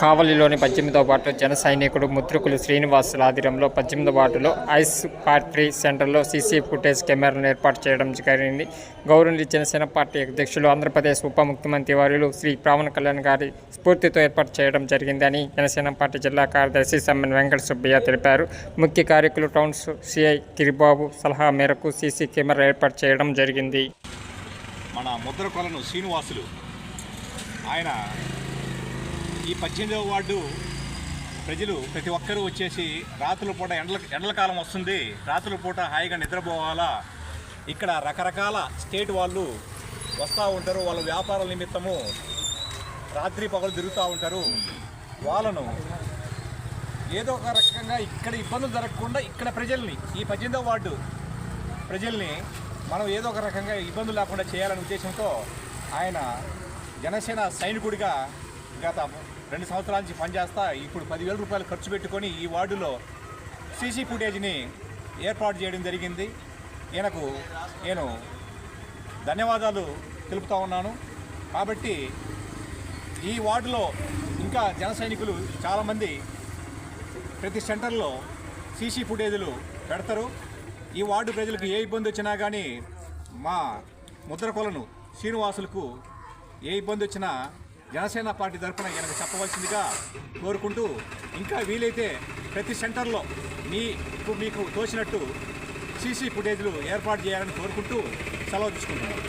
కావలిలోని పద్దెనిమిదవ వార్డులో జన సైనికుడు ముద్రకులు శ్రీనివాసుల ఆధ్వర్యంలో పద్దెనిమిదవ వార్డులో ఐస్ ఫ్యాక్టరీ సెంటర్లో సీసీ ఫుటేజ్ కెమెరాను ఏర్పాటు చేయడం జరిగింది. గౌరవ జనసేన పార్టీ అధ్యక్షులు ఆంధ్రప్రదేశ్ ఉప ముఖ్యమంత్రి వర్యులు శ్రీ పవన్ కళ్యాణ్ గారి స్ఫూర్తితో ఏర్పాటు చేయడం జరిగిందని జనసేన పార్టీ జిల్లా కార్యదర్శి సమ్మెన్ వెంకట సుబ్బయ్య తెలిపారు. ముఖ్య కార్యకులు టౌన్ సిఐ గిరిబాబు సలహా మేరకు సీసీ కెమెరా ఏర్పాటు చేయడం జరిగింది. మన ముద్రకొలను శ్రీనివాసులు ఆయన ఈ పద్దెనిమిదవ వార్డు ప్రజలు ప్రతి ఒక్కరూ వచ్చేసి రాత్రుల పూట ఎండల ఎండల కాలం వస్తుంది. రాత్రుల పూట హాయిగా నిద్రపోవాలా? ఇక్కడ రకరకాల స్టేట్ వాళ్ళు వస్తూ ఉంటారు. వాళ్ళ వ్యాపారాల నిమిత్తము రాత్రి పగలు తిరుగుతూ ఉంటారు. వాళ్ళను ఏదో ఒక రకంగా ఇక్కడ ఇబ్బందులు జరగకుండా ఇక్కడ ప్రజల్ని ఈ పద్దెనిమిదవ వార్డు ప్రజల్ని మనం ఏదో ఒక రకంగా ఇబ్బందులు లేకుండా చేయాలనే ఉద్దేశంతో ఆయన జనసేన సైనికుడిగా గత రెండు సంవత్సరాల నుంచి పనిచేస్తా ఇప్పుడు పదివేల రూపాయలు ఖర్చు పెట్టుకొని ఈ వార్డులో సీసీ ఫుటేజ్ని ఏర్పాటు చేయడం జరిగింది. ఈయనకు నేను ధన్యవాదాలు తెలుపుతా ఉన్నాను. కాబట్టి ఈ వార్డులో ఇంకా జన సైనికులు చాలామంది ప్రతి సెంటర్లో సీసీ ఫుటేజీలు పెడతారు. ఈ వార్డు ప్రజలకు ఏ ఇబ్బంది వచ్చినా కానీ మా ముద్రకొలను శ్రీనివాసులకు ఏ ఇబ్బంది వచ్చినా జనసేన పార్టీ తరఫున ఈయనకు చెప్పవలసిందిగా కోరుకుంటూ ఇంకా వీలైతే ప్రతి సెంటర్లో మీకు మీకు తోచినట్టు సీసీ ఫుటేజ్లు ఏర్పాటు చేయాలని కోరుకుంటూ సెలవు తీసుకుంటున్నాను.